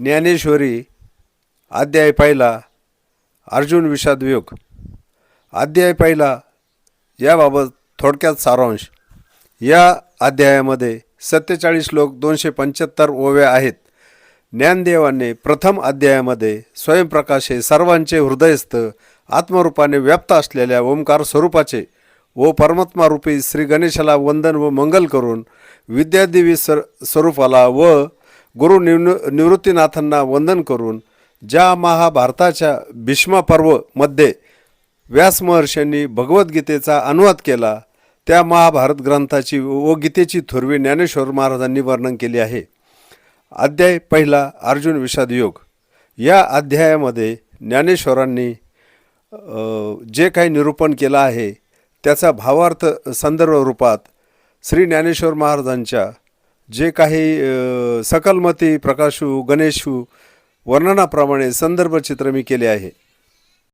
ज्ञानेश्वरी अध्याय पहिला अर्जुन विषाद योग अध्याय पहिला याबाबत थोडक्यात सारांश. या अध्यायामध्ये सत्तेचाळीस श्लोक दोनशे पंच्याहत्तर ओव्या आहेत. ज्ञानदेवाने प्रथम अध्यायामध्ये स्वयंप्रकाश हे सर्वांचे हृदयस्थ आत्मरूपाने व्याप्त असलेल्या ओंकार स्वरूपाचे व परमात्मारूपी श्री गणेशाला वंदन व मंगल करून विद्यादेवी सर स्वरूपाला व गुरु निवृ निवृत्तीनाथांना वंदन करून ज्या महाभारताच्या भीष्मा पर्वमध्ये व्यास महर्षींनी भगवद्गीतेचा अनुवाद केला त्या महाभारत ग्रंथाची व गीतेची थोरवी ज्ञानेश्वर महाराजांनी वर्णन केले आहे. अध्याय पहिला अर्जुन विषाद योग. या अध्यायामध्ये ज्ञानेश्वरांनी जे काही निरूपण केलं आहे त्याचा भावार्थ संदर्भ रूपात श्री ज्ञानेश्वर महाराजांच्या जे काही सकलमती प्रकाशू गणेशू वर्णनाप्रमाणे संदर्भ चित्र मी केले आहे.